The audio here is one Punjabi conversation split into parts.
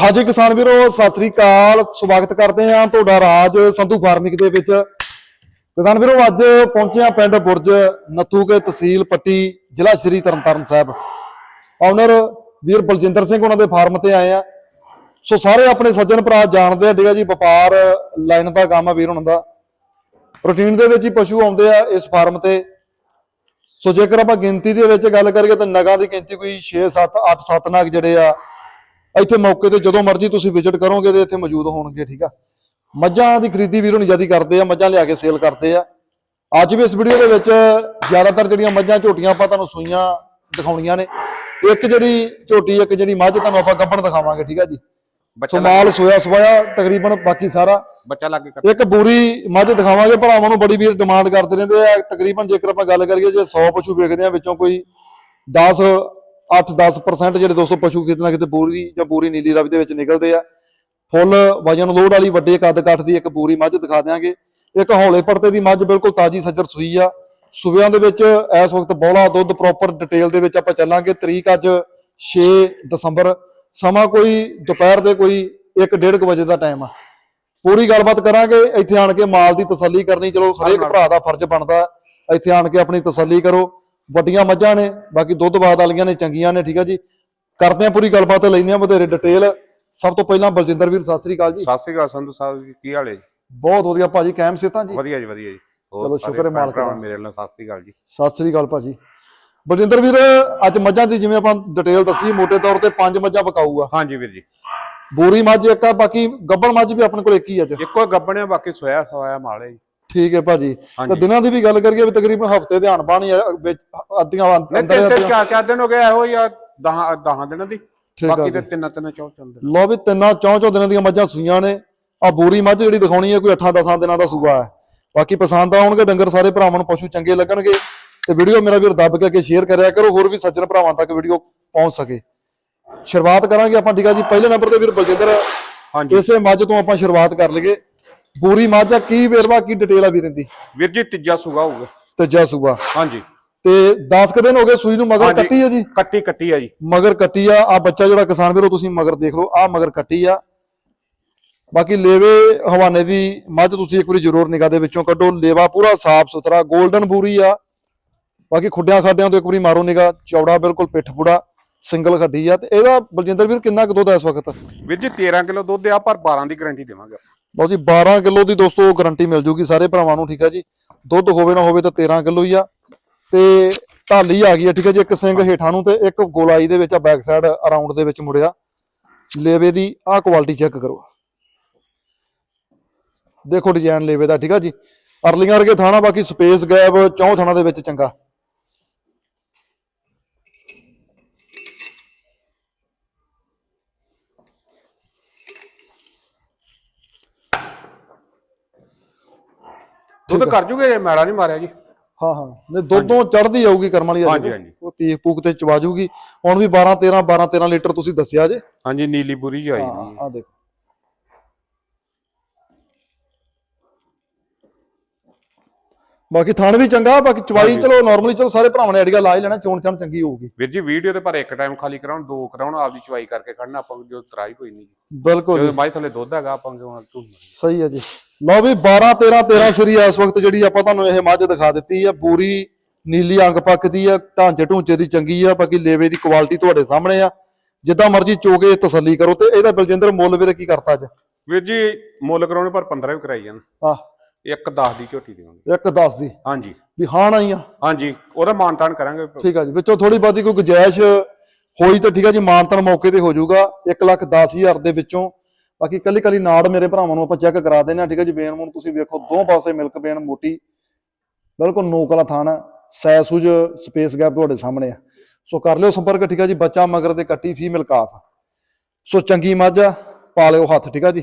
ਹਾਜੀ ਕਿਸਾਨ ਵੀਰੋ, ਸਤਿ ਸ੍ਰੀ ਅਕਾਲ। ਸਵਾਗਤ ਕਰਦੇ ਹਾਂ ਤੁਹਾਡਾ ਰਾਜ ਸੰਧੂ ਫਾਰਮਿੰਗ ਦੇ ਵਿੱਚ। ਕਿਸਾਨ ਵੀਰੋ, ਅੱਜ ਪਹੁੰਚੇ ਹਾਂ ਪਿੰਡ ਬੁਰਜ, ਨੱਥੂਕੇ ਤਹਿਸੀਲ ਪੱਟੀ, ਜ਼ਿਲ੍ਹਾ ਸ਼੍ਰੀ ਤਰਨਤਾਰਨ ਸਾਹਿਬ। ਓਨਰ ਵੀਰ ਬਲਜਿੰਦਰ ਸਿੰਘ ਉਹਨਾਂ ਦੇ ਫਾਰਮ ਤੇ ਆਏ ਆ ਸੋ ਸਾਰੇ ਆਪਣੇ ਸੱਜਣ ਭਰਾ ਜਾਣਦੇ ਆ, ਠੀਕ ਆ ਜੀ, ਵਪਾਰ ਲਾਈਨ ਦਾ ਕੰਮ ਆ ਵੀਰ ਉਹਨਾਂ ਦਾ। ਰੂਟੀਨ ਦੇ ਵਿੱਚ ਹੀ ਪਸ਼ੂ ਆਉਂਦੇ ਆ ਇਸ ਫਾਰਮ ਤੇ। ਸੋ ਜੇਕਰ ਆਪਾਂ ਗਿਣਤੀ ਦੇ ਵਿੱਚ ਗੱਲ ਕਰੀਏ ਤਾਂ ਨਗਾਂ ਦੀ ਗਿਣਤੀ ਕੋਈ 6 7 8 7 ਨਗ ਜਿਹੜੇ ਆ ਇੱਥੇ ਮੌਕੇ ਤੇ ਜਦੋਂ ਮਰਜ਼ੀ ਤੁਸੀਂ ਵਿਜ਼ਿਟ ਕਰੋਗੇ ਤੇ ਇੱਥੇ ਮੌਜੂਦ ਹੋਣਗੇ ਠੀਕ ਆ? ਮੱਝਾਂ ਦੀ ਖਰੀਦੀ ਵੀਰੋ ਨਹੀਂ ਜਿਆਦੀ ਕਰਦੇ ਆ ਮੱਝਾਂ ਲਿਆ ਕੇ ਸੇਲ ਕਰਦੇ ਆ। ਅੱਜ ਵੀ ਇਸ ਵੀਡੀਓ ਦੇ ਵਿੱਚ ਜ਼ਿਆਦਾਤਰ ਜਿਹੜੀਆਂ ਮੱਝਾਂ ਝੋਟੀਆਂ ਆਪਾਂ ਤੁਹਾਨੂੰ ਸੂਈਆਂ ਦਿਖਾਉਣੀਆਂ ਨੇ। ਇੱਕ ਜਿਹੜੀ ਝੋਟੀ ਇੱਕ ਜਿਹੜੀ ਮੱਝ ਤੁਹਾਨੂੰ ਆਪਾਂ ਗੱਭਣ ਦਿਖਾਵਾਂਗੇ ਠੀਕ ਆ ਜੀ? ਬੱਚਾ ਮਾਲ ਸੋਇਆ ਸਵਾਇਆ ਤਕਰੀਬਨ ਬਾਕੀ ਸਾਰਾ। ਬੱਚਾ ਲੱਗ ਕੇ ਇੱਕ ਬੂਰੀ ਮੱਝ ਦਿਖਾਵਾਂਗੇ ਭਰਾਵਾਂ ਨੂੰ ਬੜੀ ਵੀਰ ਡਿਮਾਂਡ ਕਰਦੇ ਰਹਿੰਦੇ ਆ। ਤਕਰੀਬਨ ਜੇਕਰ ਆਪਾਂ ਗੱਲ ਕਰੀਏ ਜੇ 100 ਪਸ਼ੂ ਵੇਚਦੇ ਆ ਵਿੱਚੋਂ ਕੋਈ 10 8-10% ਜਿਹੜੇ 200 ਪਸ਼ੂ ਕਿਤੇ ਨਾ ਕਿਤੇ ਬੂਰੀ ਜਾਂ ਬੂਰੀ ਨੀਲੀ ਰਵੀ ਦੇ ਵਿੱਚ ਨਿਕਲਦੇ ਆ। ਫੁੱਲ ਵਜਨ ਲੋਡ ਵਾਲੀ ਵੱਡੇ ਕੱਦ ਕੱਠ ਦੀ ਇੱਕ ਬੂਰੀ ਮੱਝ ਦਿਖਾ ਦਿਆਂਗੇ। ਇੱਕ ਹੌਲੇ ਪਰਤੇ ਦੀ ਮੱਝ ਬਿਲਕੁਲ ਤਾਜੀ ਸੱਜਰ ਸੂਈ ਆ। ਸੂਬਿਆਂ ਦੇ ਵਿੱਚ ਇਸ ਵਕਤ ਬੋਲਾ ਦੁੱਧ ਪ੍ਰੋਪਰ ਡਿਟੇਲ ਦੇ ਵਿੱਚ ਆਪਾਂ ਚੱਲਾਂਗੇ। ਤਰੀਕ ਅੱਜ 6 ਦਸੰਬਰ। ਸਮਾਂ ਕੋਈ ਦੁਪਹਿਰ ਦੇ ਕੋਈ 1:30 ਵਜੇ ਦਾ ਟਾਈਮ ਆ। ਪੂਰੀ ਗੱਲਬਾਤ ਕਰਾਂਗੇ। ਇੱਥੇ ਆਣ ਕੇ ਮਾਲ ਦੀ ਤਸੱਲੀ ਕਰਨੀ। ਚਲੋ ਹਰੇਕ ਭਰਾ ਦਾ ਫਰਜ਼ ਬਣਦਾ। ਇੱਥੇ ਆਣ ਕੇ ਆਪਣੀ ਤਸੱਲੀ ਕਰੋ। ਵੱਡੀਆਂ ਮੱਝਾਂ ਨੇ ਬਾਕੀ ਦੁੱਧ ਬਾਦ ਵਾਲੀਆਂ ਨੇ ਚੰਗੀਆਂ ਨੇ ਠੀਕ ਆ ਜੀ। ਕਰਦੇ ਆ ਪੂਰੀ ਗੱਲਬਾਤ ਲੈਂਦੇ ਆ ਵਧੇਰੇ ਡਿਟੇਲ ਸਭ ਤੋਂ ਪਹਿਲਾਂ ਬਲਜਿੰਦਰ ਵੀਰ ਸਤਿ ਸ੍ਰੀ ਅਕਾਲ ਜੀ। ਸਤਿ ਸ੍ਰੀ ਅਕਾਲ ਸੰਧੂ ਸਾਹਿਬ ਜੀ ਕੀ ਹਾਲ ਹੈ ਜੀ? ਬਹੁਤ ਵਧੀਆ ਭਾਜੀ ਕਾਇਮ ਸਿਹਤਾਂ ਜੀ? ਵਧੀਆ ਜੀ ਵਧੀਆ ਜੀ। ਚਲੋ ਸ਼ੁਕਰ ਹੈ ਮਾਲਕ ਦਾ। ਮੇਰੇ ਵੱਲੋਂ ਸਤਿ ਸ੍ਰੀ ਅਕਾਲ ਜੀ। ਸਤਿ ਸ੍ਰੀ ਅਕਾਲ ਭਾਜੀ। ਬਲਜਿੰਦਰ ਵੀਰ ਅੱਜ ਮੱਝਾਂ ਦੀ ਜਿਵੇਂ ਆਪਾਂ ਡਿਟੇਲ ਦੱਸੀ ਮੋٹے ਤੌਰ ਤੇ ਪੰਜ ਮੱਝਾਂ ਪਕਾਊ ਆ ਹਾਂਜੀ ਵੀਰ ਜੀ। ਬੂਰੀ ਮੱਝ ਇੱਕ ਆ ਬਾਕੀ ਗੱਬਣ ਮੱਝ ਵੀ ਆਪਣੇ ਕੋਲ ਇੱਕ ਹੀ ਅੱਜ। ਇੱਕੋ ਗੱਬਣਿਆ ਬਾਕੀ ਸੋਇਆ ਸਵਾਇਆ ਮਾਲ ਹੈ ਜੀ। ਠੀਕ ਹੈ ਭਾਜੀ। ਤੇ ਦਿਨਾਂ ਦੀ ਵੀ ਗੱਲ ਕਰੀਏ ਵੀ ਤਕਰੀਬਨ ਹਫ਼ਤੇ ਦੇ ਬਾਣੀ ਵਿੱਚ ਅੱਧੀਆਂ ਅੰਦਰ ਅੱਧੀਆਂ ਚਾਰ ਚਾਰ ਦਿਨ ਹੋ ਗਏ ਇਹੋ ਜਾਂ 10 10 ਦਿਨਾਂ ਦੀ। ਬਾਕੀ ਤੇ। ਤਿੰਨ ਤਿੰਨ ਚੌ ਚੱਲਦੇ ਲੋ ਵੀ ਤਿੰਨਾਂ ਚੌਂ ਚੌਂ ਦਿਨਾਂ ਦੀਆਂ ਮੱਝਾਂ ਸੂਈਆਂ ਨੇ। ਆ ਬੂਰੀ ਮੱਝ ਜਿਹੜੀ ਦਿਖਾਉਣੀ ਹੈ ਕੋਈ 8-10 ਦਿਨਾਂ ਦਾ ਸੂਆ ਹੈ। ਬਾਕੀ ਪਸੰਦ ਆਉਣਗੇ ਡੰਗਰ ਸਾਰੇ ਭਰਾਵਾਂ ਨੂੰ ਪਸ਼ੂ ਚੰਗੇ ਲੱਗਣਗੇ। ਤੇ ਵੀਡੀਓ ਮੇਰਾ ਵੀਰ ਦੱਬ ਕੇ ਅੱਗੇ ਸ਼ੇਅਰ ਕਰਿਆ ਕਰੋ ਹੋਰ ਵੀ ਸੱਜਣ ਭਰਾਵਾਂ ਤੱਕ ਵੀਡੀਓ ਪਹੁੰਚ ਸਕੇ। ਸ਼ੁਰੂਆਤ ਕਰਾਂਗੇ ਆਪਾਂ ਠੀਕ ਆ ਜੀ? ਪਹਿਲੇ ਨੰਬਰ ਤੇ ਵੀਰ ਬਲਜਿੰਦਰ ਹਾਂਜੀ। ਇਸੇ ਮੱਝ ਤੋਂ ਆਪਾਂ ਸ਼ੁਰੂਆਤ ਕਰ ਲਈਏ। ਬੂਰੀ ਮੱਝ ਆ ਕੀ ਵੇਰਵਾ ਕੀ ਡਿਟੇਲ ਆ ਵੀਰ ਦੀ? ਵੀਰ ਜੀ ਤੀਜਾ ਸੂਗਾ ਹੋਊਗਾ। ਤੀਜਾ ਸੂਆ ਹਾਂਜੀ। ਤੇ 10 ਕੁ ਦਿਨ ਹੋ ਗਏ ਸੂਈ ਨੂੰ ਮਗਰ ਹਾਂਜੀ। ਕੱਟੀ ਹੈ ਜੀ? ਕੱਟੀ ਕੱਟੀ ਆ ਜੀ। ਮਗਰ ਕੱਟੀ ਆ। ਆ ਬੱਚਾ ਜਿਹੜਾ ਕਿਸਾਨ ਵੀਰੋ ਤੁਸੀਂ ਮਗਰ ਦੇਖ ਲਓ ਆ ਮਗਰ ਕੱਟੀ ਆ। ਬਾਕੀ ਲੇਵੇ ਹਵਾਨੇ ਦੀ ਮੱਝ ਤੁਸੀਂ ਇੱਕ ਵਾਰੀ ਜ਼ਰੂਰ ਨਿਗਾਹ ਦੇ ਵਿੱਚੋਂ ਕੱਢੋ। ਲੇਵਾ ਪੂਰਾ ਸਾਫ਼ ਸੁਥਰਾ 골ਡਨ ਬੂਰੀ ਆ। ਬਾਕੀ ਖੁੱਡਿਆਂ ਖਾਡਿਆਂ ਤੋਂ ਇੱਕ ਵਾਰੀ ਮਾਰੋ ਨਿਗਾਹ ਚੌੜਾ ਬਿਲਕੁਲ ਪਿੱਠ ਪੂੜਾ ਸਿੰਗਲ ਖੱਡੀ ਆ। ਤੇ ਇਹਦਾ ਬਲਜਿੰਦਰ ਵੀਰ ਕਿੰਨਾ ਕੁ ਦੁੱਧ ਆ ਇਸ ਵਕਤ? ਵੀਰ ਜੀ 13 ਕਿਲੋ ਦੁੱਧ ਆ ਪਰ 12 ਦੀ ਗਾਰੰਟੀ ਦੇਵਾਂਗੇ ਲਓ ਜੀ 12 ਕਿਲੋ ਦੀ ਦੋਸਤੋ ਗਾਰੰਟੀ ਮਿਲ ਜੂਗੀ ਸਾਰੇ ਭਰਾਵਾਂ ਨੂੰ, ਠੀਕ ਆ ਜੀ। ਦੁੱਧ ਹੋਵੇ ਨਾ ਹੋਵੇ ਤਾਂ 13 ਕਿਲੋ ਹੀ ਆ। ਤੇ ਢਾਲੀ ਆ ਗਈ ਆ, ਠੀਕ ਆ ਜੀ, ਇੱਕ ਸਿੰਘ ਹੇਠਾਂ ਨੂੰ ਤੇ ਇੱਕ ਗੋਲਾਈ ਦੇ ਵਿੱਚ ਆ ਬੈਕ ਸਾਈਡ ਅਰਾਊਂਡ ਦੇ ਵਿੱਚ ਮੁੜਿਆ। ਲੇਵੇ ਦੀ ਆਹ ਕੁਆਲਿਟੀ ਚੈੱਕ ਕਰੋ। ਦੇਖੋ ਡਿਜ਼ਾਈਨ ਲੇਵੇ ਦਾ, ਠੀਕ ਆ ਜੀ। ਅਰਲੀਆਂ ਵਰਗੇ ਥਾਣਾ, ਬਾਕੀ ਸਪੇਸ ਗੈਪ ਚੌਂ ਥਾਣਾ ਦੇ ਵਿੱਚ ਚੰਗਾ। ਦੁੱਧ ਕਰ ਜੂਗੇ ਜੇ ਮੈਲਾ ਨਹੀਂ ਮਾਰਿਆ ਜੀ? ਹਾਂ ਹਾਂ। ਨਹੀਂ ਦੁੱਧੋਂ ਚੜਦੀ ਆਊਗੀ ਕਰਮ ਵਾਲੀ ਹਾਂਜੀ, ਹਾਂਜੀ। ਉਹ ਪੀਕ ਪੂਕ ਤੇ ਚਵਾ ਜੂਗੀ। ਹੁਣ ਵੀ 12 13 12 13 ਲੀਟਰ ਤੁਸੀਂ ਦੱਸਿਆ ਜੇ। ਹਾਂਜੀ ਨੀਲੀ ਬੁਰੀ ਜੀ ਆਈ ਹਾਂ ਜੀ ਆ ਦੇਖੋ। ਬਾਕੀ ਥਣ ਵੀ ਚੰਗਾ ਬਾਕੀ ਚਵਾਈ। ਚਲੋ ਨਾਰਮਲੀ ਚਲੋ ਸਾਰੇ ਭਰਾਵਾਂ ਨੇ ਆਈਡੀਆ ਲਾ ਹੀ ਲੈਣਾ ਚੋਣ ਚਣ ਚੰਗੀ ਹੋਊਗੀ। ਵੀਰ ਜੀ ਵੀਡੀਓ ਤੇ ਪਰ ਇੱਕ ਟਾਈਮ ਖਾਲੀ ਕਰਾਉਣ ਦੋ ਕਰਾਉਣ ਆਪਦੀ ਚੁਆਈ ਕਰਕੇ ਖੜਨਾ ਆਪਾਂ ਨੂੰ ਜੋ ਤਰਾਈ ਕੋਈ ਨਹੀਂ ਬਿਲਕੁਲ ਜਦੋਂ ਜੀ, ਮਾਈ ਥੱਲੇ ਦੁੱਧ ਹੈਗਾ ਆਪਾਂ ਕਿਉਂ ਝੂਠ ਸਹੀ ਹੈ ਜੀ। ਲਓ ਵੀ 12 13 13 ਸਰੀ ਇਸ ਵਕਤ ਜਿਹੜੀ ਆਪਾਂ ਤੁਹਾਨੂੰ ਇਹ ਮੱਝ ਦਿਖਾ ਦਿੱਤੀ ਆ ਪੂਰੀ ਨੀਲੀ ਅੰਗ ਪੱਕ ਦੀ ਆ ਢਾਂਚੇ ਢੂੰਚੇ ਦੀ ਚੰਗੀ ਆ ਬਾਕੀ ਲੇਵੇ ਦੀ ਕੁਆਲਿਟੀ ਤੁਹਾਡੇ ਸਾਹਮਣੇ ਆ। ਜਿੱਦਾਂ ਮਰਜ਼ੀ ਚੋਗੇ ਤਸੱਲੀ ਕਰੋ ਤੇ ਇਹਦਾ ਬਲਜਿੰਦਰ ਮੁੱਲ ਵੀਰੇ ਕੀ ਕਰਤਾ ਅੱਜ? ਵੀਰ ਜੀ ਮੁੱਲ ਕਰਾਉਣੇ ਪਰ 15 ਵੀ ਕਰਾਈ ਜਾਣ। ਆ ਇੱਕ 10 ਦੀ ਝੋਟੀ ਦੇਵਾਂਗੇ। ਇੱਕ 10 ਦੀ? ਹਾਂਜੀ। ਵੀ ਹਾਂ ਨਾ ਹੀ ਆ? ਹਾਂਜੀ ਉਹਦਾ ਮਾਨਤਾਨ ਕਰਾਂਗੇ। ਠੀਕ ਆ ਜੀ ਵਿੱਚੋਂ ਥੋੜੀ ਬਾਦੀ ਕੋਈ ਗੁੰਜਾਇਸ਼ ਹੋਈ ਤਾਂ ਠੀਕ ਆ ਜੀ ਮਾਨਤਨ ਮੌਕੇ ਤੇ ਹੋ ਜਾਊਗਾ। 1 ਲੱਖ 10 ਹਜ਼ਾਰ ਦੇ ਵਿੱਚੋਂ ਬਾਕੀ ਕੱਲੀ ਕੱਲੀ ਨਾੜ ਮੇਰੇ ਭਰਾਵਾਂ ਨੂੰ ਆਪਾਂ ਚੈੱਕ ਕਰਾ ਦਿੰਦੇ ਆ ਠੀਕ ਆ ਜੀ ਬੇਨ ਮੂਨ ਤੁਸੀਂ ਵੇਖੋ ਦੋ ਪਾਸੇ ਮਿਲਕ ਬੇਨ ਮੋਟੀ ਬਿਲਕੁਲ ਨੋਕ ਵਾਲਾ ਆ ਸੈਸੂਜ ਸਪੇਸ ਗੈਪ ਤੁਹਾਡੇ ਸਾਹਮਣੇ ਆ। ਸੋ ਕਰ ਲਿਓ ਸੰਪਰਕ ਠੀਕ ਆ ਜੀ ਬੱਚਾ ਮਗਰ ਦੇ ਕੱਟੀ ਫੀਮੇਲ ਕਾਫ ਸੋ ਚੰਗੀ ਮੱਝ ਆ ਪਾ ਲਿਓ ਹੱਥ ਠੀਕ ਆ ਜੀ।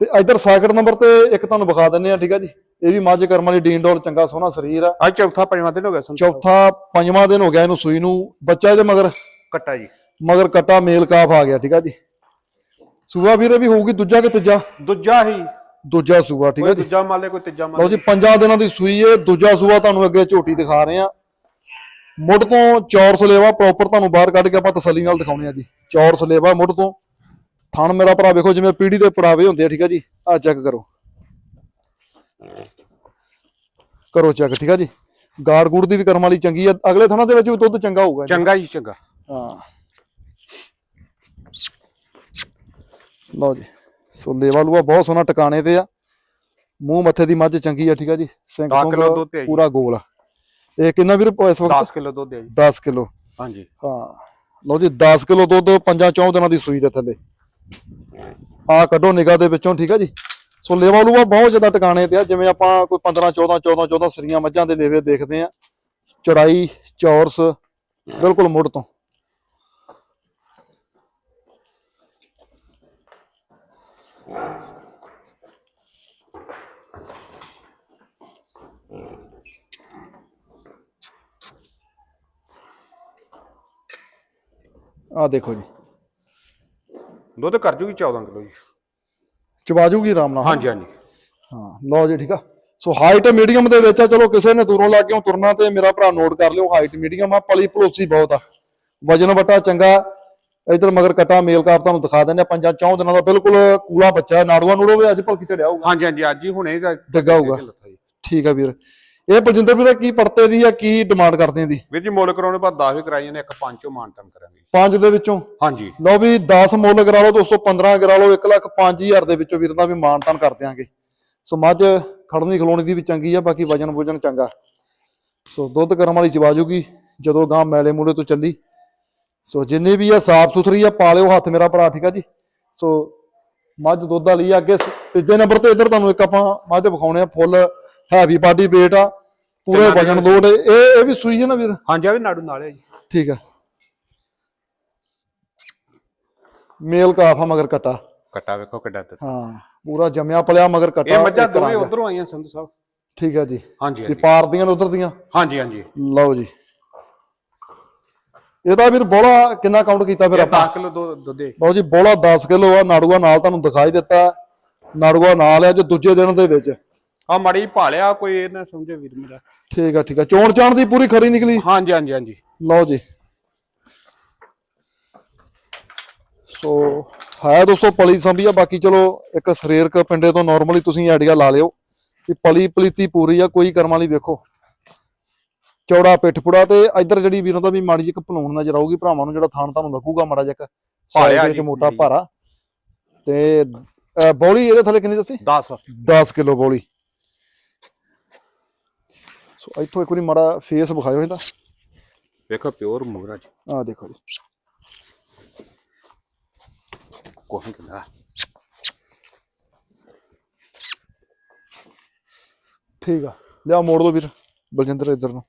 ਤੇ ਇਧਰ ਸੈਕਿੰਡ ਨੰਬਰ ਤੇ ਇੱਕ ਤੁਹਾਨੂੰ ਵਿਖਾ ਦਿੰਨੇ ਆ ਠੀਕ ਆ ਜੀ। ਇਹ ਵੀ ਮੱਝ ਕਰਮ ਵਾਲੀ ਡੀਨ ਡੋਲ ਚੰਗਾ ਸੋਹਣਾ ਸਰੀਰ ਆ। ਅੱਜ ਚੌਥਾ ਪੰਜਵਾਂ ਦਿਨ ਹੋ ਗਿਆ ਸੰਤ ਚੌਥਾ ਪੰਜਵਾਂ ਦਿਨ ਹੋ ਗਿਆ ਇਹਨੂੰ ਸੂਈ ਨੂੰ ਬੱਚਾ ਇਹਦੇ ਮਗਰ? ਕੱਟਾ ਜੀ। ਮਗਰ ਕੱਟਾ ਮੇਲ ਕਾਫ ਆ ਗਿਆ ਠੀਕ ਆ ਜੀ। ਸੂਆ ਵੀਰੇ ਵੀ ਹੋਊਗੀ ਦੂਜਾ ਕਿ ਤੀਜਾ? ਦੂਜਾ ਹੀ। ਦੂਜਾ ਸੂਆ ਠੀਕ ਕੋਈ ਜੀ। ਦੂਜਾ ਮਾਲੇ ਕੋਈ ਤੀਜਾ ਲਓ ਮਾਲੇ ਜੀ ਪੰਜਾਂ ਦਿਨਾਂ ਦੀ ਸੂਈ ਹੈ ਦੂਜਾ ਸੂਆ ਤੁਹਾਨੂੰ ਅੱਗੇ ਝੋਟੀ ਦਿਖਾ ਰਹੇ ਆ ਮੁੱਢ ਤੋਂ ਚੌਰ ਸਲੇਵਾ ਪ੍ਰੋਪਰ ਤੁਹਾਨੂੰ ਬਾਹਰ ਕੱਢ ਕੇ ਆਪਾਂ ਤਸੱਲੀ ਨਾਲ ਦਿਖਾਉਣੇ ਆ ਜੀ। ਚੌਰ ਸਲੇਵਾ ਮੁੱਢ ਤੋਂ। ਥਣ ਮੇਰਾ ਭਰਾ ਵੇਖੋ ਜਿਵੇਂ ਪੀੜੀ ਦੇ ਪੁਰਾਵੇ ਹੁੰਦੇ ਆ ਠੀਕ ਆ ਜੀ। ਆ ਚੈੱਕ ਕਰੋ। ਕਰੋ ਚੈੱਕ ਠੀਕ ਆ ਜੀ। ਗਾੜ ਗੂੜ ਦੀ ਵੀ ਕਰਮ ਵਾਲੀ ਚੰਗੀ ਆ ਅਗਲੇ ਥਣਾਂ ਦੇ ਵਿੱਚ ਵੀ ਦੁੱਧ ਚੰਗਾ ਹੋਊਗਾ ਜੀ। ਚੰਗਾ ਜੀ ਚੰਗਾ। ਹਾਂ। ਲਓ ਜੀ ਸੋ ਲੇਵਾ ਲੂਆ ਬਹੁਤ ਸੋਹਣਾ ਟਿਕਾਣੇ ਤੇ ਆ। ਮੂੰਹ ਮੱਥੇ ਦੀ ਮੱਝ ਚੰਗੀ ਆ ਠੀਕ ਆ ਜੀ? ਸਿੰਘ ਦਸ ਸੁੰਘ ਕਿਲੋ ਦੁੱਧ ਤੇ ਆ ਜੀ। ਪੂਰਾ ਗੋਲ ਆ। ਇਹ ਕਿੰਨਾ ਵੀਰ ਇਸ ਵਕਤ? 10 ਕਿਲੋ ਦੁੱਧ ਹੈ ਜੀ। 10 ਕਿਲੋ। ਹਾਂਜੀ। ਹਾਂ। ਲਓ ਜੀ 10 ਕਿਲੋ ਦੁੱਧ ਪੰਜਾਂ ਚੌਂ ਦਿਨਾਂ ਦੀ ਸੂਈ ਦੇ ਥੱਲੇ। ਆ ਕੱਢੋ ਨਿਗਾਹ ਦੇ ਵਿੱਚੋਂ ਠੀਕ ਆ ਜੀ? ਸੋ ਲੇਵਾ ਲੂਆ ਬਹੁਤ ਜ਼ਿਆਦਾ ਟਿਕਾਣੇ ਤੇ ਆ ਜਿਵੇਂ ਆਪਾਂ ਕੋਈ 15 14 14 14 ਸਰੀਆਂ ਮੱਝਾਂ ਦੇ ਲੇਵੇ ਦੇਖਦੇ ਆ। ਚੜਾਈ ਚੌਰਸ ਬਿਲਕੁਲ ਮੁੱਢ ਤੋਂ। ਆ ਦੇਖੋ ਜੀ। ਦੁੱਧ ਕਰ ਜੂਗੀ 14 ਕਿਲੋ ਜੀ। ਚਵਾ ਜੂਗੀ ਆਰਾਮ ਨਾਲ? ਹਾਂਜੀ ਹਾਂਜੀ। ਹਾਂ ਲਓ ਜੀ ਠੀਕ ਆ। ਸੋ ਹਾਈਟ ਮੀਡੀਅਮ ਦੇ ਵਿੱਚ ਆ ਚਲੋ ਕਿਸੇ ਨੇ ਦੂਰੋਂ ਲੱਗ ਕੇ ਤੁਰਨਾ ਤੇ ਮੇਰਾ ਭਰਾ ਨੋਟ ਕਰ ਲਿਓ ਹਾਈਟ ਮੀਡੀਅਮ ਆ ਪਲੀ ਪਲੋਸੀ ਬਹੁਤ ਆ। ਵਜਨ ਵਟਾ ਚੰਗਾ। ਇਧਰ ਮਗਰ ਕਟਾ ਮੇਲ ਕਾਪ ਤੁਹਾਨੂੰ ਦਿਖਾ ਦਿੰਦੇ ਆ ਪੰਜਾਂ ਚੌਂ ਦਿਨਾਂ ਦਾ ਬਿਲਕੁਲ ਕੂਲਾ ਬੱਚਾ ਨਾੜੂਆ ਨੂੜੋ ਵੀ ਅੱਜ ਭਲਕੀ ਚੜਿਆ ਹੋਊਗਾ। ਹਾਂਜੀ ਹਾਂਜੀ ਅੱਜ ਹੀ ਹੁਣੇ ਡੱਗਾ ਹੋਊਗਾ। ਠੀਕ ਆ ਵੀਰ। ਇਹ ਬਲਜਿੰਦਰ ਵੀਰ ਕੀ ਪੜਤੇ ਦੀ ਆ ਕੀ ਡਿਮਾਂਡ ਕਰਦੇ ਆ ਦੀ? ਵੀਰ ਜੀ ਮੁੱਲ ਕਰਾਉਣੇ ਪਰ 10 ਵੀ ਕਰਾਈ ਜਾਂਦੇ ਇੱਕ ਪੰਜ ਚੋਂ ਮਾਨਤਨ ਕਰਾਂਗੇ। ਪੰਜ ਦੇ ਵਿੱਚੋਂ? ਹਾਂਜੀ। ਲਓ ਵੀ 10 ਮੁੱਲ ਕਰਾ ਲਓ ਦੋਸਤੋ 15 ਕਰਾ ਲਓ 1 ਲੱਖ 5000 ਦੇ ਵਿੱਚੋਂ ਵੀਰ ਦਾ ਵੀ ਮਾਨਤਾਨ ਕਰ ਦਿਆਂਗੇ। ਸੋ ਮੱਝ ਖੜਨੀ ਖਲੋਣੀ ਦੀ ਵੀ ਚੰਗੀ ਆ ਬਾਕੀ ਵਜਨ ਵੁਜਨ ਚੰਗਾ। ਸੋ ਦੁੱਧ ਕਰਮ ਵਾਲੀ ਚਵਾ ਜੂਗੀ ਜਦੋਂ ਗਾਂ ਮੈਲੇ ਮੂਲੇ ਤੋਂ ਚੱਲੀ। ਸੋ ਜਿੰਨੀ ਵੀ ਆ ਸਾਫ਼ ਸੁਥਰੀ ਆ ਪਾ ਲਿਓ ਹੱਥ ਮੇਰਾ ਭਰਾ ਠੀਕ ਆ ਜੀ? ਸੋ ਮੱਝ ਦੁੱਧ ਵਾਲੀ ਆ ਅੱਗੇ ਤੀਜੇ ਨੰਬਰ ਤੇ ਇੱਧਰ ਤੁਹਾਨੂੰ ਇੱਕ ਆਪਾਂ ਮੱਝ ਵਿਖਾਉਣੇ ਆ ਫੁੱਲ ਹੈਵੀ ਬਾਡੀ weight ਆ ਪੂਰੇ ਵਜਨ ਲੋਡ ਇਹ ਇਹ ਵੀ ਸੂਈ ਹੈ ਨਾ ਵੀਰ? ਹਾਂਜੀ ਆ ਵੀ ਨਾੜੂ ਨਾਲ ਹੈ ਜੀ। ਠੀਕ ਆ। ਮੇਲ ਕਾਫ ਮਗਰ ਕਟਾ। ਕੱਟਾ ਵੇਖੋ ਕਿੱਡਾ ਦਿੱਤਾ। ਹਾਂ ਪੂਰਾ ਜੰਮਿਆ ਪਲਿਆ ਮਗਰ ਕਟਾ ਇਹ ਮੱਝਾਂ ਦੋਵੇਂ। ਉਧਰੋਂ ਆਈਆਂ ਸੰਧੂ ਸਾਹਿਬ। ਠੀਕ ਆ ਜੀ। ਹਾਂਜੀ ਹਾਂਜੀ। ਪਾਰ ਦੀਆਂ ਉਧਰ ਦੀਆਂ? ਹਾਂਜੀ ਹਾਂਜੀ। ਲਓ ਜੀ। ਇਹਦਾ ਵੀਰ ਬੋਲਾ ਕਿੰਨਾ ਕਾਊਂਟ ਕੀਤਾ ਫਿਰ ਆਪਾਂ? 10 ਕਿਲੋ ਦੁੱਧ ਲਓ ਜੀ ਬੋਲਾ 10 ਕਿਲੋ ਆ ਨਾੜੂਆ ਨਾਲ ਤੁਹਾਨੂੰ ਦਿਖਾਈ ਦਿੱਤਾ। ਨਾੜੂਆ ਨਾਲ ਆ ਜੋ ਦੂਜੇ ਦਿਨ ਦੇ ਵਿੱਚ। ਆ ਮੜੀ ਭਾਲਿਆ ਕੋਈ ਇਹ ਨਾ ਸਮਝੇ ਵੀਰ ਮੇਰਾ। ਠੀਕ ਆ ਠੀਕ ਆ। ਚੋਣ ਚਾਣ ਦੀ ਪੂਰੀ ਖਰੀ ਨਿਕਲੀ? ਹਾਂਜੀ ਹਾਂਜੀ ਹਾਂਜੀ। ਲਓ ਜੀ। ਸੋ ਹੈ ਦੋਸਤੋ ਪਲੀ ਸੰਭੀ ਆ। ਬਾਕੀ ਚਲੋ ਇੱਕ ਸਰੀਰਕ ਪਿੰਡੇ ਤੋਂ ਨਾਰਮਲੀ ਤੁਸੀਂ ਆਈਡੀਆ ਲਾ ਲਿਓ ਕਿ ਪਲੀ ਪਲੀਤੀ ਪੂਰੀ ਆ ਕੋਈ ਕਰਮ ਵਾਲੀ ਵੇਖੋ। ਚੌੜਾ ਪਿੱਠਪੁੜਾ ਤੇ ਇੱਧਰ ਜਿਹੜੀ ਵੀਰਾਂ ਦਾ ਵੀ ਮਾੜੀ ਜਿਹੀ ਇੱਕ ਭਲੂਣ ਨਜ਼ਰ ਆਊਗੀ ਭਰਾਵਾਂ ਨੂੰ ਜਿਹੜਾ ਥਾਣ ਤੁਹਾਨੂੰ ਲੱਗੂਗਾ ਮਾੜਾ ਜਿਹਾ ਭਾਰਿਆ ਜੀ, ਮੋਟਾ। ਭਾਰਾ ਤੇ ਅਹ, ਬੌਲੀ ਇਹਦੇ ਥੱਲੇ ਕਿੰਨੀ ਦੱਸੀ? 10 10 ਕਿਲੋ ਬੌਲੀ। ਇੱਥੋਂ ਇੱਕ ਵਾਰੀ ਮਾੜਾ ਫੇਸ ਵਿਖਾਇਓ ਇਹਦਾ। ਵੇਖੋ ਪਿਓਰ ਮੁਗਰਾ ਜੀ। ਆਹ ਦੇਖੋ ਜੀ। ਕੋਹਨ ਕਿੰਦਾ ਠੀਕ ਆ। ਲਿਆ ਮੋੜ ਦੋ ਵੀਰ ਬਲਜਿੰਦਰ ਇੱਧਰ ਨੂੰ।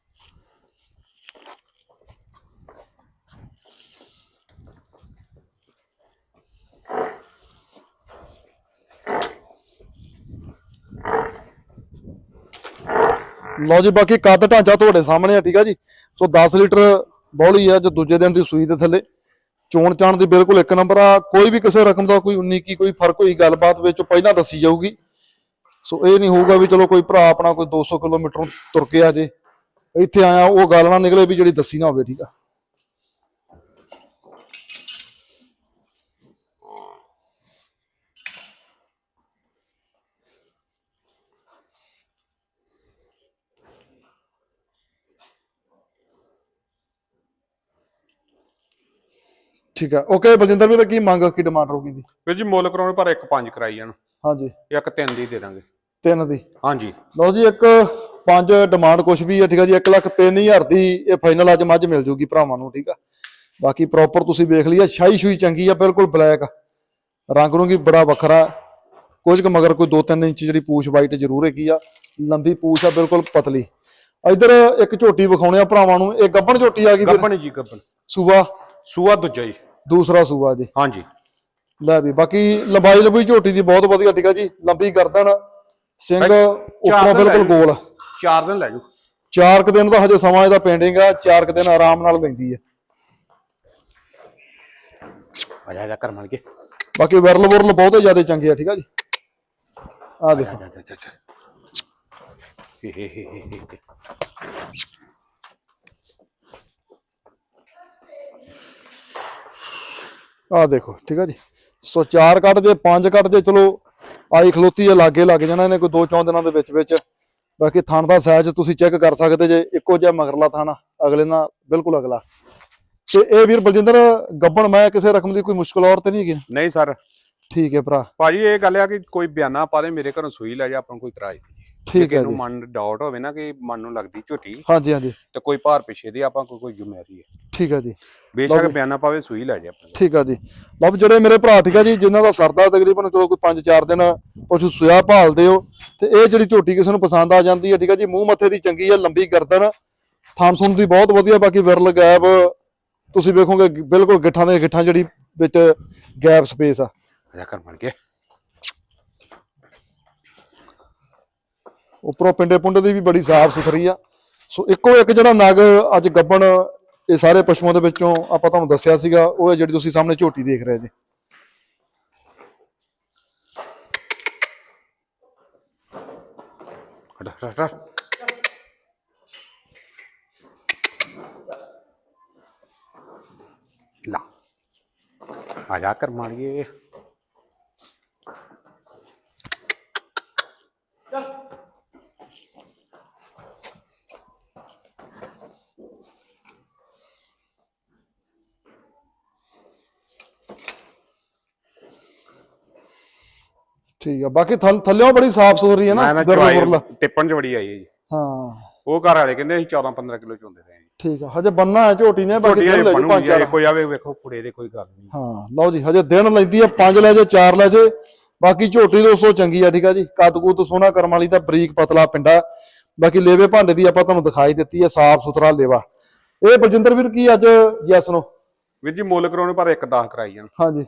ਲਓ ਜੀ, ਬਾਕੀ ਕੱਦ ਢਾਂਚਾ ਤੁਹਾਡੇ ਸਾਹਮਣੇ ਆ, ਠੀਕ ਆ ਜੀ। ਸੋ 10 ਲੀਟਰ ਬੌਲੀ ਆ ਜੋ ਦੂਜੇ ਦਿਨ ਦੀ ਸੂਈ ਦੇ ਥੱਲੇ। ਚੋਣ ਚਾਣ ਦੀ ਬਿਲਕੁਲ ਇੱਕ ਨੰਬਰ ਆ। ਕੋਈ ਵੀ ਕਿਸੇ ਰਕਮ ਦਾ ਕੋਈ 19 ਕੀ, ਕੋਈ ਫ਼ਰਕ ਹੋਈ, ਗੱਲਬਾਤ ਵਿੱਚ ਪਹਿਲਾਂ ਦੱਸੀ ਜਾਊਗੀ। ਸੋ ਇਹ ਨਹੀਂ ਹੋਊਗਾ ਵੀ ਚਲੋ ਕੋਈ ਭਰਾ ਆਪਣਾ ਕੋਈ 200 ਕਿਲੋਮੀਟਰ ਤੁਰ ਕੇ ਆ ਜੇ। ਇੱਥੇ ਆਇਆ, ਉਹ ਗੱਲ ਨਾ ਨਿਕਲੇ ਵੀ ਜਿਹੜੀ ਦੱਸੀ ਨਾ ਹੋਵੇ, ਠੀਕ ਆ। ਠੀਕ ਆ। ਓਕੇ ਬਲਜਿੰਦਰ ਵੀਰ ਕੀ ਮੰਗ ਕੀ ਡਿਮਾਂਡ ਹੋਊਗੀ ਦੀ ਵੀਰ ਜੀ ਮੁੱਲ ਕਰਾਉਣੇ ਪਰ ਇੱਕ ਪੰਜ ਕਰਾਈ ਜਾਣ। ਹਾਂਜੀ। ਇੱਕ ਤਿੰਨ ਦੀ ਦੇ ਦਾਂਗੇ। ਤਿੰਨ ਦੀ? ਹਾਂਜੀ। ਲਓ ਜੀ ਇੱਕ ਪੰਜ ਡਿਮਾਂਡ ਕੁਛ ਵੀ ਹੈ ਠੀਕ ਆ ਜੀ। 1 ਲੱਖ 3000 ਦੀ ਇਹ ਫਾਈਨਲ ਅੱਜ ਮੱਝ ਮਿਲ ਜੂਗੀ ਭਰਾਵਾਂ ਨੂੰ ਠੀਕ ਆ। ਬਾਕੀ ਪ੍ਰੋਪਰ ਤੁਸੀਂ ਵੇਖ ਲਿਆ ਸ਼ਾਈ ਸ਼ੂਈ ਚੰਗੀ ਆ ਬਿਲਕੁਲ ਬਲੈਕ ਰੰਗ ਰੂੰਗੀ ਬੜਾ ਵੱਖਰਾ। ਕੁਝ ਕੁ ਮਗਰ ਕੋਈ 2-3 ਇੰਚ ਜਿਹੜੀ ਪੂਛ ਵਾਈਟ ਜ਼ਰੂਰ ਹੈਗੀ ਆ। ਲੰਬੀ ਪੂਛ ਆ ਬਿਲਕੁਲ ਪਤਲੀ। ਇਧਰ ਇੱਕ ਝੋਟੀ ਵਿਖਾਉਣੇ ਆ ਭਰਾਵਾਂ ਨੂੰ। ਇਹ ਗੱਬਣ ਝੋਟੀ ਆ ਗਈ ਗੱਬਣ ਜੀ ਗੱਬਣ। ਸੂਆ ਸੂਆ ਦੂਜਾ ਜੀ। ਦੂਸਰਾ ਸੂਆ ਜੀ। ਹਾਂਜੀ। ਲੈ ਵੀ ਬਾਕੀ ਲੰਬਾਈ ਲੰਬੀ ਝੋਟੀ ਦੀ ਬਹੁਤ ਵਧੀਆ ਠੀਕ ਆ ਜੀ। ਲੰਬੀ ਗਰਦਨ ਸਿੰਘ ਉੱਪਰੋਂ ਬਿਲਕੁਲ ਗੋਲ। ਚਾਰ ਦਿਨ ਲੈ ਜੂ ਚਾਰ ਕੁ ਦਿਨ ਦਾ ਹਜੇ ਸਮਾਂ ਇਹਦਾ ਪੈਂਡਿੰਗ ਆ ਚਾਰ ਕੁ ਦਿਨ ਆਰਾਮ ਨਾਲ ਲੈਂਦੀ ਹੈ ਆ ਜਾ ਜਾ ਕਰ ਮਲ ਕੇ। ਬਾਕੀ ਵਿਰਲ ਵੁਰਲ ਬਹੁਤੇ ਜ਼ਿਆਦਾ ਚੰਗੇ ਆ ਠੀਕ ਆ ਜੀ। ਆ ਦੇਖੋ ਜਾ ਜਾ ਜਾ ਜਾ ਹੇ ਹੇ ਹੇ ਹੇ ਹੇ। ਆ ਦੇਖੋ ਠੀਕ ਆ ਜੀ। ਸੋ ਚਾਰ ਕੱਟ ਜੇ ਪੰਜ ਕੱਟ ਜੇ ਚਲੋ ਆਈ ਖਲੋਤੀ ਹੈ ਲਾਗੇ ਲੱਗ ਜਾਣਾ ਇਹਨੇ ਕੋਈ ਦੋ ਚੌਂ ਦਿਨਾਂ ਦੇ ਵਿੱਚ ਵਿੱਚ। ਬਾਕੀ ਥਣ ਦਾ ਸਾਈਜ਼ ਤੁਸੀਂ ਚੈੱਕ ਕਰ ਸਕਦੇ ਜੇ ਇੱਕੋ ਜਿਹਾ ਮਗਰਲਾ ਥਣ ਅਗਲੇ ਨਾਲ ਬਿਲਕੁਲ ਅਗਲਾ। ਤੇ ਇਹ ਵੀਰ ਬਲਜਿੰਦਰ ਗੱਬਣ ਮੈਂ ਕਿਸੇ ਰਕਮ ਦੀ ਕੋਈ ਮੁਸ਼ਕਲ ਔਰ ਤੇ ਨਹੀਂ ਹੈਗੀ। ਨਹੀਂ ਸਰ। ਠੀਕ ਹੈ ਭਰਾ। ਭਾਜੀ ਇਹ ਗੱਲ ਆ ਕਿ ਕੋਈ ਬਿਆਨਾ ਪਾ ਦੇ ਮੇਰੇ ਘਰੋਂ ਸੂਈ ਲੈ ਜਾ ਆਪਾਂ ਨੂੰ ਕੋਈ ਇਤਰਾਜ਼ ਨਹੀਂ। ਠੀਕ ਹੈ ਨੂੰ ਜੀ। ਮਨ ਡਾਊਟ ਹੋਵੇ ਨਾ ਕਿ ਮਨ ਨੂੰ ਲੱਗਦੀ ਝੋਟੀ ਹਾਂਜੀ ਹਾਂਜੀ। ਤੇ ਕੋਈ ਭਾਰ ਪਿੱਛੇ ਦੀ ਆਪਾਂ ਕੋਈ ਕੋਈ ਜ਼ਿੰਮੇਵਾਰੀ ਹੈ। ਠੀਕ ਹੈ ਜੀ। ਬੇਸ਼ੱਕ ਬਿਆਨਾ ਪਾਵੇ ਸੂਈ ਲੈ ਜਾ ਆਪਾਂ। ਨੂੰ। ਠੀਕ ਆ ਜੀ। ਲਓ ਵੀ ਜਿਹੜੇ ਮੇਰੇ ਭਰਾ ਠੀਕ ਆ ਜੀ ਜਿਨ੍ਹਾਂ ਦਾ ਸਰਦਾ ਤਕਰੀਬਨ ਚਲੋ ਕੋਈ 5-4 ਦਿਨ ਪਸ਼ੂ ਸੁਆ ਭਾਲਦੇ ਹੋ ਤੇ ਇਹ ਜਿਹੜੀ ਝੋਟੀ ਕਿਸੇ ਨੂੰ ਪਸੰਦ ਆ ਜਾਂਦੀ ਹੈ ਠੀਕ ਆ ਜੀ ਮੂੰਹ ਮੱਥੇ ਦੀ ਚੰਗੀ ਆ ਲੰਬੀ ਗਰਦਨ ਥਣ ਥੁਣ ਦੀ ਬਹੁਤ ਵਧੀਆ ਬਾਕੀ ਵਿਰਲ ਗੈਪ ਤੁਸੀਂ ਵੇਖੋਗੇ ਬਿਲਕੁਲ ਗਿੱਠਾਂ ਦੇ ਗਿੱਠਾਂ ਜਿਹੜੀ ਵਿੱਚ ਗੈਪ ਸਪੇਸ ਆ। ਅਜਾ ਕਰ ਬਣ ਕੇ ਉੱਪਰੋਂ ਪਿੰਡੇ ਪੁੰਡੇ ਦੀ ਵੀ ਬੜੀ ਸਾਫ਼ ਸੁਥਰੀ ਆ। ਸੋ ਇੱਕੋ ਇੱਕ ਜਿਹੜਾ ਨਗ ਅੱਜ ਗੱਬਣ, ਇਹ ਸਾਰੇ ਪਸ਼ੂਆਂ ਦੇ ਵਿੱਚੋਂ ਆਪਾਂ ਤੁਹਾਨੂੰ ਦੱਸਿਆ ਸੀਗਾ, ਉਹ ਹੈ ਜਿਹੜੀ ਤੁਸੀਂ ਸਾਹਮਣੇ ਝੋਟੀ ਦੇਖ ਰਹੇ ਜੀ। ਲਾ। ਆ ਜਾ ਕਰ ਮਾਰੀਏ ਠੀਕ ਆ ਬਾਕੀ ਥੱਲ ਥੱਲਿਓਂ ਬੜੀ ਸਾਫ਼ ਸੁਥਰੀ ਹੈ ਨਾ ਮੈਂ ਨਾ ਚਵਾਈ। ਟਿੱਪਣ ਚ ਬੜੀ ਆਈ ਹੈ ਜੀ। ਹਾਂ। ਉਹ ਘਰ ਵਾਲੇ ਕਹਿੰਦੇ ਅਸੀਂ 14 15 ਕਿਲੋ ਚੋਂਦੇ ਰਹੇ ਜੀ। ਠੀਕ ਆ ਹਜੇ ਬੰਨਾ ਹੈ ਝੋਟੀ ਨੇ ਬਾਕੀ ਦਿਨ ਲੈ ਜੀ ਪੰਜ ਚਾਰ ਕੋਈ ਆਵੇ ਵੇਖੋ ਕੁੜੇ ਦੇ ਕੋਈ ਗੱਲ ਨਹੀਂ। ਹਾਂ ਲਓ ਜੀ ਹਜੇ ਦਿਨ ਲੈਂਦੀ ਹੈ ਪੰਜ ਲੈ ਜੇ ਚਾਰ ਲੈ ਜੇ। ਬਾਕੀ ਝੋਟੀ ਦੋਸਤੋ ਚੰਗੀ ਆ ਠੀਕ ਆ ਜੀ। ਕੱਦ ਕੁੱਦ ਸੋਹਣਾ ਕਰਮ ਵਾਲੀ ਦਾ ਬਰੀਕ ਪਤਲਾ ਪਿੰਡਾ ਬਾਕੀ ਲੇਵੇ ਭਾਂਡੇ ਦੀ ਆਪਾਂ ਤੁਹਾਨੂੰ ਦਿਖਾਈ ਦਿੱਤੀ ਹੈ ਸਾਫ਼ ਸੁਥਰਾ ਲੇਵਾ। ਇਹ ਬਲਜਿੰਦਰ ਵੀਰ ਕੀ ਅੱਜ ਯੈਸ ਨੋ? ਵੀਰ ਜੀ ਮੁੱਲ ਕਰਾਉਣੇ ਪਰ ਇੱਕ 10 ਕਰਾਈ ਜਾਣ। ਹਾਂਜੀ।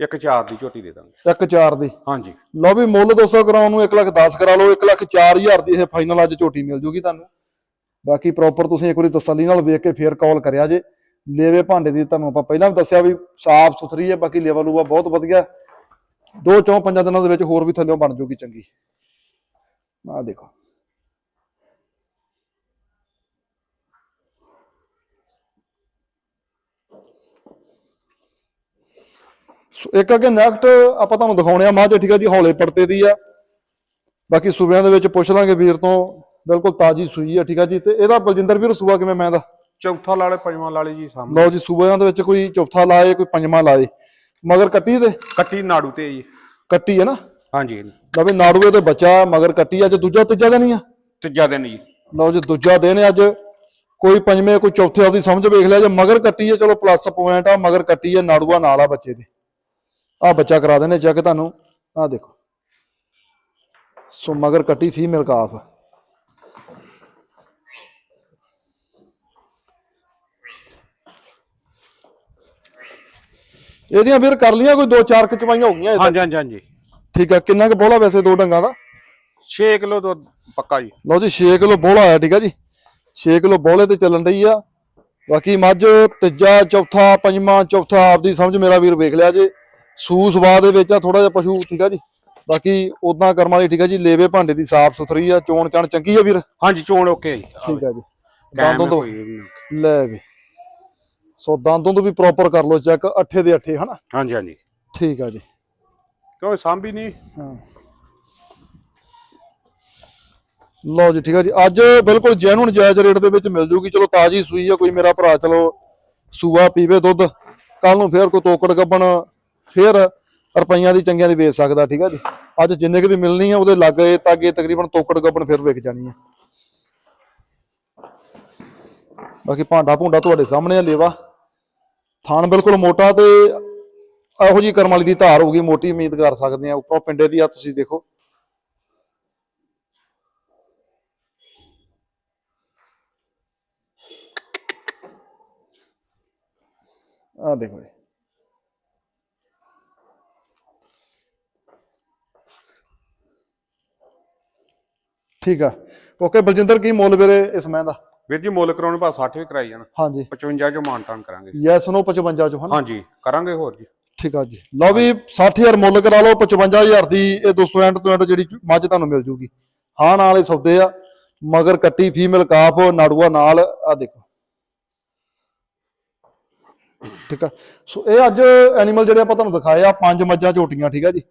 ਇੱਕ ਚਾਰ ਦੀ ਝੋਟੀ ਦੇ ਦਾਂਗੇ। ਇੱਕ ਚਾਰ ਦੀ? ਹਾਂਜੀ। ਲਓ ਵੀ ਮੁੱਲ 200 ਕਰਾਉਣ ਨੂੰ 1 ਲੱਖ 10 ਕਰਾ ਲਓ 1 ਲੱਖ 4000 ਦੀ ਇਹ ਫਾਈਨਲ ਅੱਜ ਝੋਟੀ ਮਿਲ ਜੂਗੀ ਤੁਹਾਨੂੰ। ਬਾਕੀ ਪ੍ਰੋਪਰ ਤੁਸੀਂ ਇੱਕ ਵਾਰੀ ਤਸੱਲੀ ਨਾਲ ਵੇਖ ਕੇ ਫੇਰ ਕਾਲ ਕਰਿਆ ਜੇ। ਲੇਵੇ ਭਾਂਡੇ ਦੀ ਤੁਹਾਨੂੰ ਆਪਾਂ ਪਹਿਲਾਂ ਵੀ ਦੱਸਿਆ ਵੀ ਸਾਫ਼ ਸੁਥਰੀ ਹੈ ਬਾਕੀ ਲੇਵਾ ਲੂਵਾ ਬਹੁਤ ਵਧੀਆ। ਦੋ ਚੌਂ ਪੰਜਾਂ ਦਿਨਾਂ ਦੇ ਵਿੱਚ ਹੋਰ ਵੀ ਥੱਲਿਓਂ ਬਣ ਜੂਗੀ ਚੰਗੀ। ਆਹ ਦੇਖੋ। ਸੋ ਇੱਕ ਅੱਗੇ ਨੈਕਸਟ ਆਪਾਂ ਤੁਹਾਨੂੰ ਦਿਖਾਉਣੇ ਆ ਮਾਝ ਠੀਕ ਆ ਜੀ ਹੌਲੇ ਪੜਤੇ ਦੀ ਆ। ਬਾਕੀ ਸੂਬਿਆਂ ਦੇ ਵਿੱਚ ਪੁੱਛ ਲਾਂਗੇ ਵੀਰ ਤੋਂ ਬਿਲਕੁਲ ਤਾਜੀ ਸੂਈ ਆ ਠੀਕ ਆ ਜੀ। ਤੇ ਇਹਦਾ ਬਲਜਿੰਦਰ ਵੀਰ ਸੂਆ ਕਿਵੇਂ ਮੈਂ ਦਾ ਚੌਥਾ ਲਾਲੇ ਪੰਜਵਾਂ ਲਾਲੇ ਜੀ ਸਾਹਮਣੇ। ਲਓ ਜੀ ਸੂਬਿਆਂ ਦੇ ਵਿੱਚ ਕੋਈ ਚੌਥਾ ਲਾਏ ਕੋਈ ਪੰਜਵਾਂ ਲਾਏ। ਮਗਰ ਕੱਟੀ ਤੇ? ਕੱਟੀ ਨਾੜੂ ਤੇ ਜੀ। ਕੱਟੀ ਹੈ ਨਾ? ਹਾਂਜੀ। ਲਓ ਵੀ ਨਾੜੂਏ ਤੇ ਬੱਚਾ ਮਗਰ ਕੱਟੀ ਅੱਜ ਦੂਜਾ ਤੀਜਾ ਦਿਨ ਹੀ ਆ? ਤੀਜਾ ਦਿਨ ਜੀ। ਲਓ ਜੀ ਦੂਜਾ ਦਿਨ ਅੱਜ। ਕੋਈ ਪੰਜਵੇਂ ਕੋਈ ਚੌਥੇ ਆਪਦੀ ਸਮਝ ਵੇਖ ਲਿਆ ਜੇ ਮਗਰ ਕੱਟੀ ਹੈ ਚਲੋ ਪਲੱਸ ਪੁਆਇੰਟ ਆ ਮਗਰ ਕੱਟੀ ਹੈ ਨਾੜੂਆ ਨਾਲ ਆ ਬੱਚੇ ਦੇ। ਆ ਬੱਚਾ ਕਰਾ ਦੇਣੇ ਚੈੱਕ ਤੁਹਾਨੂੰ। ਆ ਦੇਖੋ। ਸੋ ਮਗਰ ਕੱਟੀ ਫੀਮੇਲ ਕਾਫ ਇਹਦੀਆਂ ਵੀਰ ਕਰ ਲੀਆਂ ਕੋਈ ਦੋ ਚਾਰ ਕਚਵਾਈਆਂ ਹੋ ਗਈਆਂ ਇਹ ਤਾਂ। ਹਾਂਜੀ ਹਾਂਜੀ ਹਾਂਜੀ। ਠੀਕ ਆ ਕਿੰਨਾ ਕੁ ਬੋਲਾ ਵੈਸੇ ਦੋ ਡੰਗਾਂ ਦਾ? 6 ਕਿਲੋ ਤੋਂ ਪੱਕਾ ਜੀ। ਲਓ ਜੀ 6 ਕਿਲੋ ਬੋਲਾ ਆਇਆ ਠੀਕ ਆ ਜੀ। 6 ਕਿਲੋ ਬੋਲੇ ਤੇ ਚੱਲਣ ਡਈ ਆ। ਬਾਕੀ ਮੱਝ ਤੀਜਾ ਚੌਥਾ ਪੰਜਵਾਂ ਚੌਥਾ ਆਪਦੀ ਸਮਝ ਮੇਰਾ ਵੀਰ ਵੇਖ ਲਿਆ ਜੇ। ਸੂ ਸਵਾ ਦੇ ਵਿੱਚ ਆ ਥੋੜਾ ਜਿਹਾ ਪਸ਼ੂ ਠੀਕ ਆ ਜੀ। ਬਾਕੀ ਉਦਾਂ ਕਰਮ ਵਾਲੀ ਠੀਕ ਆ ਜੀ ਲੇਵੇ ਭਾਂਡੇ ਦੀ ਸਾਫ਼ ਸੁਥਰੀ ਆ ਚੋਣ ਚਣ ਚੰਗੀ ਆ ਵੀਰ? ਹਾਂਜੀ ਚੋਣ ਓਕੇ ਜੀ। ਠੀਕ ਆ ਜੀ। ਦੰਦੋਂ ਤੋਂ। ਲੈ ਵੀ। ਸੋ ਦੰਦੋਂ ਤੋਂ ਵੀ ਪ੍ਰੋਪਰ ਕਰ ਲਓ ਚੈੱਕ ਅੱਠੇ ਦੇ ਅੱਠੇ ਹਨਾ? ਹਾਂਜੀ ਹਾਂਜੀ। ਠੀਕ ਆ ਜੀ। ਕਿਉਂ ਸਾਂਭੀ ਨਹੀਂ। ਹਾਂ। ਲਓ ਜੀ ਠੀਕ ਆ ਜੀ। ਅੱਜ ਬਿਲਕੁਲ ਜੈਨੂਨ ਜਾਇਜ਼ ਰੇਟ ਦੇ ਵਿੱਚ ਮਿਲ ਜੂਗੀ। ਚਲੋ ਤਾਜੀ ਸੂਈ ਆ ਕੋਈ ਮੇਰਾ ਭਰਾ ਚਲੋ ਸੂਆ ਪੀਵੇ ਦੁੱਧ। ਕੱਲ ਨੂੰ ਫੇਰ ਕੋਈ ਤੋਕੜ ਗੱਬਣ ਫੇਰ ਰੁਪਈਆਂ ਦੀ ਚੰਗੀਆਂ ਦੀ ਵੇਚ ਸਕਦਾ, ਠੀਕ ਆ ਜੀ। ਅੱਜ ਜਿੰਨੇ ਕੁ ਦੀ ਮਿਲਣੀ ਆ, ਉਹਦੇ ਲਾਗੇ ਤਾਗੇ ਤਕਰੀਬਨ ਤੋਕੜ ਗੱਬਣ ਫਿਰ ਵਿਕ ਜਾਣੀ ਆ। ਬਾਕੀ ਭਾਂਡਾ ਭੁੰਡਾ ਤੁਹਾਡੇ ਸਾਹਮਣੇ ਆ, ਲੇਵਾ। ਥਾਣ ਬਿਲਕੁਲ ਮੋਟਾ ਤੇ ਇਹੋ ਜੀ ਕਰਮ ਵਾਲੀ ਦੀ ਧਾਰ ਹੋਊਗੀ ਮੋਟੀ ਉਮੀਦ ਕਰ ਸਕਦੇ ਆ। ਉੱਪਰੋਂ ਪਿੰਡੇ ਦੀ ਆ, ਤੁਸੀਂ ਦੇਖੋ। ਆ ਦੇਖੋ ਜੀ। ਠੀਕ ਆ। ਓਕੇ ਬਲਜਿੰਦਰ ਕੀ ਮੁੱਲ ਵੀਰੇ ਇਸ ਮੈਂ ਦਾ? ਵੀਰ ਜੀ ਮੁੱਲ ਕਰਾਉਣੇ ਪਾ 60 ਵੀ ਕਰਾਈ ਜਾਣ। ਹਾਂਜੀ। 55 ਚੋਂ ਮਾਨਤਾਨ ਕਰਾਂਗੇ। ਯੈਸ ਨੋ 55 ਚੋਂ ਹਨਾ? ਹਾਂਜੀ ਕਰਾਂਗੇ ਹੋਰ ਜੀ। ਠੀਕ ਆ ਜੀ। ਲਓ ਵੀ 60000 ਮੁੱਲ ਕਰਾ ਲਓ 55000 ਦੀ ਇਹ 200 ਐਂਡ ਤੋਂ ਐਂਡ ਜਿਹੜੀ ਮੱਝ ਤੁਹਾਨੂੰ ਮਿਲ ਜੂਗੀ। ਹਾਂ ਨਾਲ ਇਹ ਸੌਦੇ ਆ ਮਗਰ ਕੱਟੀ ਫੀਮੇਲ ਕਾਫ ਨਾੜੂਆ ਨਾਲ ਆ ਦੇਖੋ। ਠੀਕ ਆ। ਸੋ ਇਹ ਅੱਜ ਐਨੀਮਲ ਜਿਹੜੇ ਆਪਾਂ ਤੁਹਾਨੂੰ ਦਿਖਾਏ ਆ ਪੰਜ ਮੱਝਾਂ ਝੋਟੀਆਂ ਠੀਕ ਆ ਜੀ।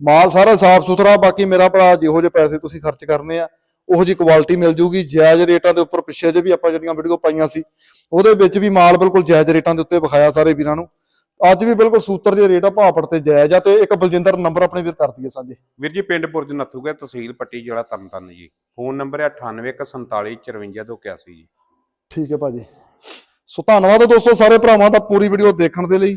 ਮਾਲ ਸਾਰਾ ਸਾਫ਼ ਸੁਥਰਾ ਬਾਕੀ ਮੇਰਾ ਭਰਾ ਜਿਹੋ ਜਿਹੇ ਪੈਸੇ ਤੁਸੀਂ ਖਰਚ ਕਰਨੇ ਆ ਉਹੋ ਜੀ ਕੁਆਲਿਟੀ ਮਿਲ ਜੂਗੀ ਜਾਇਜ਼ ਰੇਟਾਂ ਦੇ ਉੱਪਰ ਪਿੱਛੇ ਜੇ ਵੀ ਆਪਾਂ ਜਿਹੜੀਆਂ ਵੀਡੀਓ ਪਾਈਆਂ ਸੀ ਉਹਦੇ ਵਿੱਚ ਵੀ ਮਾਲ ਬਿਲਕੁਲ ਜਾਇਜ਼ ਰੇਟਾਂ ਦੇ ਉੱਤੇ ਵਿਖਾਇਆ ਸਾਰੇ ਵੀਰਾਂ ਨੂੰ। ਅੱਜ ਵੀ ਬਿਲਕੁਲ ਸੂਤਰ ਜੇ ਰੇਟ ਆ ਭਾਪੜ ਤੇ ਜਾਇਜ਼ ਆ ਤੇ ਇੱਕ ਬਲਜਿੰਦਰ ਨੰਬਰ ਆਪਣੇ ਵੀਰ ਕਰ ਦਈਏ ਸਾਂਝੇ। ਵੀਰ ਜੀ ਪਿੰਡ ਬੁਰਜ ਨੱਥੂਗਾ ਤਹਿਸੀਲ ਪੱਟੀ ਜ਼ਿਲ੍ਹਾ ਤਰਨਤਾਰਨ ਜੀ। ਫੋਨ ਨੰਬਰ ਹੈ 9814454281 ਜੀ। ਠੀਕ ਹੈ ਭਾਜੀ ਸੋ ਧੰਨਵਾਦ ਦੋਸਤੋ ਸਾਰੇ ਭਰਾਵਾਂ ਦਾ ਪੂਰੀ ਵੀਡੀਓ ਦੇਖਣ ਦੇ ਲਈ।